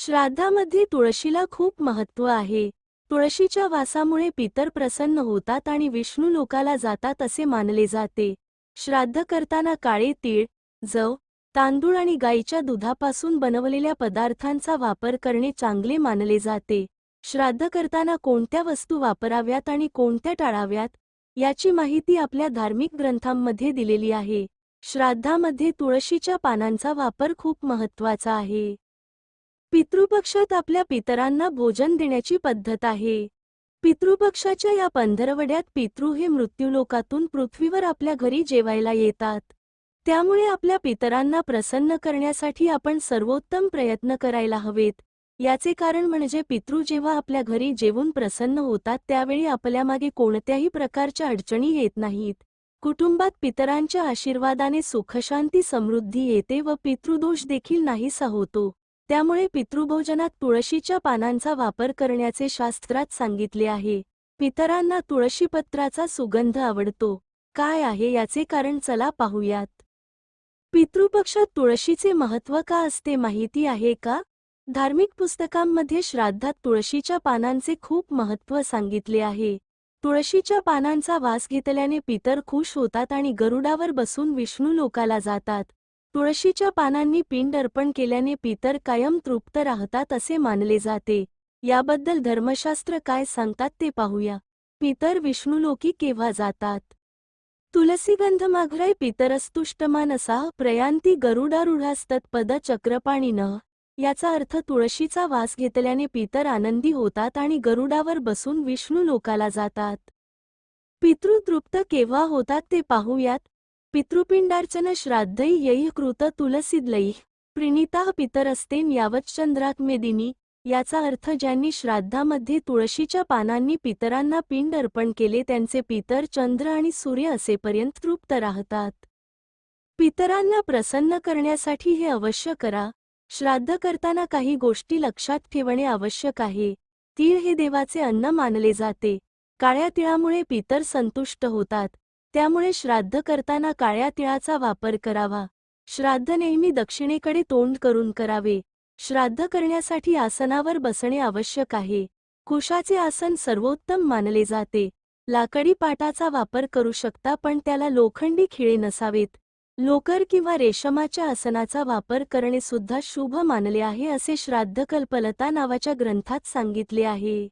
श्राद्धामध्ये तुळशीला खूप महत्त्व आहे. तुळशीच्या वासामुळे पितर प्रसन्न होतात आणि विष्णू लोकाला जातात असे मानले जाते. श्राद्ध करताना काळे तीळ जव तांदूळ आणि गाईच्या दुधापासून बनवलेल्या पदार्थांचा वापर करणे चांगले मानले जाते. श्राद्ध करताना कोणत्या वस्तू वापराव्यात आणि कोणत्या टाळाव्यात याची माहिती आपल्या धार्मिक ग्रंथांमध्ये दिलेली आहे. श्राद्धामध्ये तुळशीच्या पानांचा वापर खूप महत्त्वाचा आहे. पितृपक्षात आपल्या पितरांना भोजन देण्याची पद्धत आहे. पितृपक्षाच्या या पंधरवड्यात पितृ हे मृत्यूलोकातून पृथ्वीवर आपल्या घरी जेवायला येतात. त्यामुळे आपल्या पितरांना प्रसन्न करण्यासाठी आपण सर्वोत्तम प्रयत्न करायला हवेत. याचे कारण म्हणजे पितृ जेव्हा आपल्या घरी जेवून प्रसन्न होतात त्यावेळी आपल्यामागे कोणत्याही प्रकारच्या अडचणी येत नाहीत. कुटुंबात पितरांच्या आशीर्वादाने सुखशांती समृद्धी येते व पितृदोष देखील नाहीसा होतो. त्यामुळे पितृभोजनात तुळशीच्या पानांचा वापर करण्याचे शास्त्रात सांगितले आहे. पितरांना तुळशीपत्राचा सुगंध आवडतो. काय आहे याचे कारण चला पाहूयात. पितृपक्षात तुळशीचे महत्त्व का असते माहिती आहे का? धार्मिक पुस्तकांमध्ये श्राद्धात तुळशीच्या पानांचे खूप महत्त्व सांगितले आहे. तुळशीच्या पानांचा वास घेतल्याने पितर खुश होतात आणि गरुडावर बसून विष्णू लोकाला जातात. तुळशीच्या पानांनी पिंड अर्पण केल्याने पितर कायम तृप्त राहतात असे मानले जाते. याबद्दल धर्मशास्त्र काय सांगतात ते पाहूया. पितर विष्णुलोकी केव्हा जातात? तुलसीगंध माघरे पितरस्तुष्टमान पितरस्तुष्टमानसा प्रयांती गरुडारूढास्तत्पद चक्रपाणीनः याचा अर्थ तुळशीचा वास घेतल्याने पितर आनंदी होतात आणि गरुडावर बसून विष्णू लोकाला जातात पितृतृप्त केव्हा होतात ते पाहूयात. पितृपिंडार्चन श्राद्धै यैः कृत तुलसीद्लैः प्रणिताः पितरस्तेन यावच्चंद्रात्मेदिनी याचा अर्थ ज्यांनी श्राद्धामध्ये तुळशीच्या पानांनी पितरांना पिंड अर्पण केले त्यांचे पितर चंद्र आणि सूर्य असेपर्यंत तृप्त राहतात. पितरांना प्रसन्न करण्यासाठी हे अवश्य करा. श्राद्ध करताना काही गोष्टी लक्षात ठेवणे आवश्यक आहे. तीळ हे देवाचे अन्न मानले जाते. काळ्या तिळामुळे पितर संतुष्ट होतात. त्यामुळे श्राद्ध करताना काळ्या तिळाचा वापर करावा. श्राद्ध नेहमी दक्षिणेकडे तोंड करून करावे. श्राद्ध करण्यासाठी आसनावर बसणे आवश्यक आहे. कुशाचे आसन सर्वोत्तम मानले जाते. लाकडी पाटाचा वापर करू शकता पण त्याला लोखंडी खिळे नसावेत. लोकर किंवा रेशमाच्या आसनाचा वापर करणे सुद्धा शुभ मानले आहे असे श्राद्धकल्पलता नावाच्या ग्रंथात सांगितले आहे.